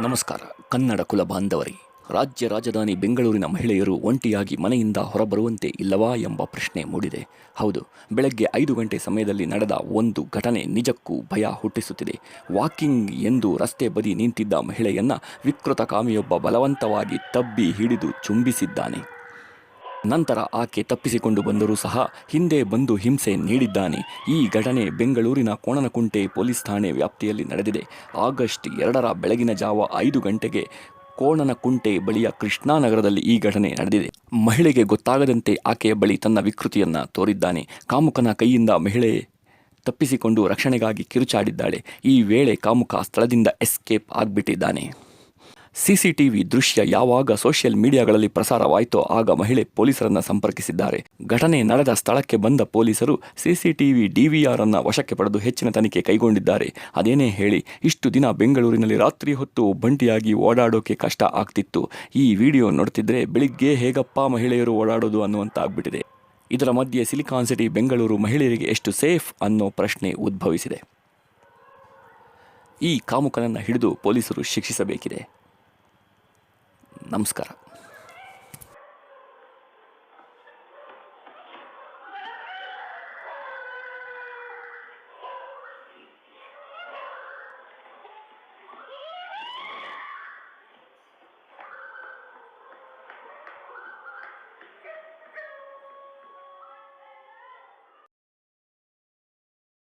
ನಮಸ್ಕಾರ. ಕನ್ನಡ ಕುಲ ಬಾಂಧವರೇ, ರಾಜ್ಯ ರಾಜಧಾನಿ ಬೆಂಗಳೂರಿನ ಮಹಿಳೆಯರು ಒಂಟಿಯಾಗಿ ಮನೆಯಿಂದ ಹೊರಬರುವಂತೆ ಇಲ್ಲವಾ ಎಂಬ ಪ್ರಶ್ನೆ ಮೂಡಿದೆ. ಹೌದು, ಬೆಳಗ್ಗೆ ಐದು ಗಂಟೆ ಸಮಯದಲ್ಲಿ ನಡೆದ ಒಂದು ಘಟನೆ ನಿಜಕ್ಕೂ ಭಯ ಹುಟ್ಟಿಸುತ್ತಿದೆ. ವಾಕಿಂಗ್ ಎಂದು ರಸ್ತೆ ಬದಿ ನಿಂತಿದ್ದ ಮಹಿಳೆಯನ್ನ ವಿಕೃತ ಕಾಮಿಯೊಬ್ಬ ಬಲವಂತವಾಗಿ ತಬ್ಬಿ ಹಿಡಿದು ಚುಂಬಿಸಿದ್ದಾನೆ. ನಂತರ ಆಕೆ ತಪ್ಪಿಸಿಕೊಂಡು ಬಂದರೂ ಸಹ ಹಿಂದೆ ಬಂದು ಹಿಂಸೆ ನೀಡಿದ್ದಾನೆ. ಈ ಘಟನೆ ಬೆಂಗಳೂರಿನ ಕೋಣನಕುಂಟೆ ಪೊಲೀಸ್ ಠಾಣೆ ವ್ಯಾಪ್ತಿಯಲ್ಲಿ ನಡೆದಿದೆ. ಆಗಸ್ಟ್ ಎರಡರ ಬೆಳಗಿನ ಜಾವ ಐದು ಗಂಟೆಗೆ ಕೋಣನಕುಂಟೆ ಬಳಿಯ ಕೃಷ್ಣಾನಗರದಲ್ಲಿ ಈ ಘಟನೆ ನಡೆದಿದೆ. ಮಹಿಳೆಗೆ ಗೊತ್ತಾಗದಂತೆ ಆಕೆಯ ಬಳಿ ತನ್ನ ವಿಕೃತಿಯನ್ನ ತೋರಿದ್ದಾನೆ. ಕಾಮುಕನ ಕೈಯಿಂದ ಮಹಿಳೆ ತಪ್ಪಿಸಿಕೊಂಡು ರಕ್ಷಣೆಗಾಗಿ ಕಿರುಚಾಡಿದ್ದಾಳೆ. ಈ ವೇಳೆ ಕಾಮುಕ ಸ್ಥಳದಿಂದ ಎಸ್ಕೇಪ್ ಆಗ್ಬಿಟ್ಟಿದ್ದಾನೆ. ಸಿಸಿಟಿವಿ ದೃಶ್ಯ ಯಾವಾಗ ಸೋಷಿಯಲ್ ಮೀಡಿಯಾಗಳಲ್ಲಿ ಪ್ರಸಾರವಾಯಿತೋ ಆಗ ಮಹಿಳೆ ಪೊಲೀಸರನ್ನ ಸಂಪರ್ಕಿಸಿದ್ದಾರೆ. ಘಟನೆ ನಡೆದ ಸ್ಥಳಕ್ಕೆ ಬಂದ ಪೊಲೀಸರು ಸಿಸಿಟಿವಿ ಡಿವಿಆರ್ ಅನ್ನ ವಶಕ್ಕೆ ಪಡೆದು ಹೆಚ್ಚಿನ ತನಿಖೆ ಕೈಗೊಂಡಿದ್ದಾರೆ. ಅದೇನೇ ಹೇಳಿ, ಇಷ್ಟು ದಿನ ಬೆಂಗಳೂರಿನಲ್ಲಿ ರಾತ್ರಿ ಹೊತ್ತು ಒಬ್ಬಂಟಿಯಾಗಿ ಓಡಾಡೋಕೆ ಕಷ್ಟ ಆಗ್ತಿತ್ತು. ಈ ವಿಡಿಯೋ ನೋಡ್ತಿದ್ರೆ ಬೆಳಿಗ್ಗೆ ಹೇಗಪ್ಪ ಮಹಿಳೆಯರು ಓಡಾಡೋದು ಅನ್ನುವಂತ ಆಗ್ಬಿಟ್ಟಿದೆ ಇದರ ಮಧ್ಯೆ ಸಿಲಿಕಾನ್ ಸಿಟಿ ಬೆಂಗಳೂರು ಮಹಿಳೆಯರಿಗೆ ಎಷ್ಟು ಸೇಫ್ ಅನ್ನೋ ಪ್ರಶ್ನೆ ಉದ್ಭವಿಸಿದೆ. ಈ ಕಾಮುಕನನ್ನು ಹಿಡಿದು ಪೊಲೀಸರು ಶಿಕ್ಷಿಸಬೇಕಿದೆ. ನಮಸ್ಕಾರ.